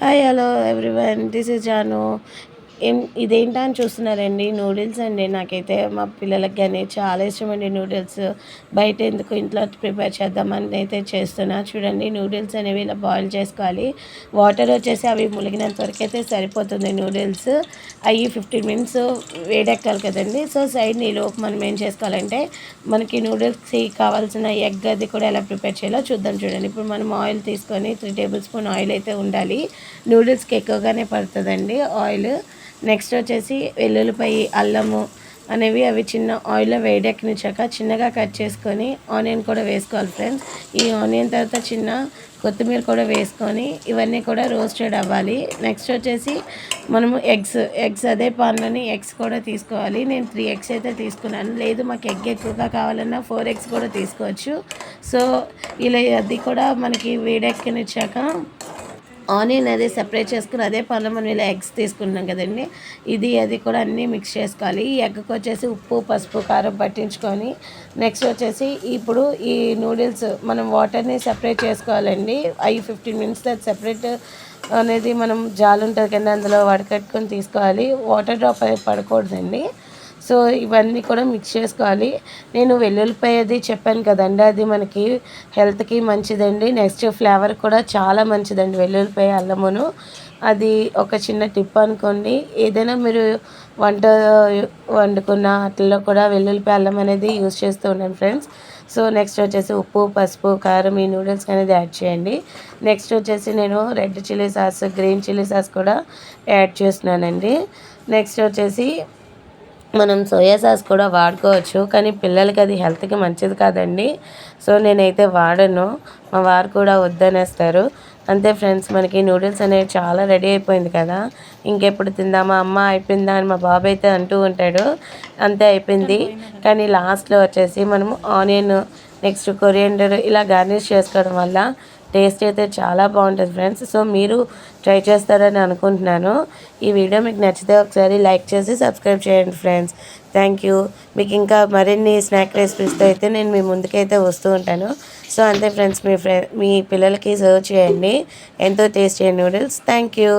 Hi, hello everyone, this is Janu. ఏం ఇదేంటా అని చూస్తున్నారండి నూడిల్స్ అండి. నాకైతే మా పిల్లలకి కానీ చాలా ఇష్టమండి నూడిల్స్. బయట ఎందుకు ఇంట్లో ప్రిపేర్ చేద్దామని అయితే చేస్తున్నా. చూడండి నూడిల్స్ అనేవి ఇలా బాయిల్ చేసుకోవాలి. వాటర్ వచ్చేసి అవి ములిగినంత వరకు అయితే సరిపోతుంది నూడిల్స్. అవి ఫిఫ్టీన్ మినిట్స్ వేడెక్కాలి కదండి. సో సైడ్ నీలోపు మనం ఏం చేసుకోవాలంటే మనకి నూడిల్స్కి కావాల్సిన ఎగ్ అది కూడా ఎలా ప్రిపేర్ చేయాలో చూద్దాం చూడండి. ఇప్పుడు మనం ఆయిల్ తీసుకొని త్రీ టేబుల్ స్పూన్ ఆయిల్ అయితే ఉండాలి. నూడిల్స్కి ఎక్కువగానే పడుతుందండి ఆయిల్. నెక్స్ట్ వచ్చేసి వెల్లుల్లిపాయి అల్లము అనేవి అవి చిన్న ఆయిల్లో వేడెక్కనిచ్చాక చిన్నగా కట్ చేసుకొని ఆనియన్ కూడా వేసుకోవాలి ఫ్రెండ్స్ ఈ ఆనియన్ తర్వాత చిన్న కొత్తిమీర కూడా వేసుకొని ఇవన్నీ కూడా రోస్టెడ్ అవ్వాలి. నెక్స్ట్ వచ్చేసి మనము ఎగ్స్ ఎగ్స్ అదే పాన్లోని ఎగ్స్ కూడా తీసుకోవాలి. నేను త్రీ ఎగ్స్ అయితే తీసుకున్నాను. లేదు మాకు ఎగ్ ఎక్కువగా కావాలన్నా ఫోర్ ఎగ్స్ కూడా తీసుకోవచ్చు. సో ఇలా అది కూడా మనకి వేడెక్కనిచ్చాక ఆనియన్ అది సెపరేట్ చేసుకుని అదే పనులు మనం ఇలా ఎగ్స్ తీసుకుంటున్నాం కదండి. ఇది అది కూడా అన్నీ మిక్స్ చేసుకోవాలి. ఈ ఎగ్కి వచ్చేసి ఉప్పు పసుపు కారం పట్టించుకొని నెక్స్ట్ వచ్చేసి ఇప్పుడు ఈ నూడిల్స్ మనం వాటర్ని సెపరేట్ చేసుకోవాలండి. అవి ఫిఫ్టీన్ మినిట్స్ అది సెపరేట్ అనేది మనం జాలు ఉంటుంది కదండి అందులో వడకట్టుకొని తీసుకోవాలి. వాటర్ డ్రాప్ అనేది పడకూడదండి. సో ఇవన్నీ కూడా మిక్స్ చేసుకోవాలి. నేను వెల్లుల్లిపాయ అది చెప్పాను కదండి అది మనకి హెల్త్కి మంచిదండి. నెక్స్ట్ ఫ్లేవర్ కూడా చాలా మంచిదండి వెల్లుల్లిపాయ అల్లమును. అది ఒక చిన్న టిప్ అనుకోండి. ఏదైనా మీరు వంట వండుకున్న వాటిల్లో కూడా వెల్లుల్లిపాయ అల్లం అనేది యూజ్ చేస్తూ ఉన్నాను ఫ్రెండ్స్ సో నెక్స్ట్ వచ్చేసి ఉప్పు పసుపు కారం ఈ నూడిల్స్ అనేది యాడ్ చేయండి. నెక్స్ట్ వచ్చేసి నేను red chilli sauce green chilli sauce కూడా యాడ్ చేస్తున్నానండి. నెక్స్ట్ వచ్చేసి మనం సోయా సాస్ కూడా వాడుకోవచ్చు కానీ పిల్లలకి అది హెల్త్కి మంచిది కాదండి. సో నేనైతే వాడను. మా వారు కూడా వద్దనేస్తారు. అంతే ఫ్రెండ్స్ మనకి నూడిల్స్ అనేవి చాలా రెడీ అయిపోయింది కదా. ఇంకెప్పుడు తిందామా? అమ్మ అయిపోయిందా అని మా బాబు అయితే అంటూ ఉంటాడు. అంతే అయిపోయింది. కానీ లాస్ట్లో వచ్చేసి మనము ఆనియన్ నెక్స్ట్ కొరియండర్ ఇలా గార్నిష్ చేసుకోవడం వల్ల టేస్ట్ అయితే చాలా బాగుంటుంది ఫ్రెండ్స్. సో మీరు ట్రై చేస్తారని అనుకుంటున్నాను. ఈ వీడియో మీకు నచ్చితే ఒకసారి లైక్ చేసి సబ్స్క్రైబ్ చేయండి ఫ్రెండ్స్. Thank you. మీకు ఇంకా మరిన్ని స్నాక్ రెసిపీస్తో అయితే నేను మీ ముందుకైతే వస్తూ ఉంటాను. సో అంతే ఫ్రెండ్స్ మీ ఫ్రెండ్ మీ పిల్లలకి సర్వ్ చేయండి. ఎంతో టేస్టీ నూడిల్స్. Thank you.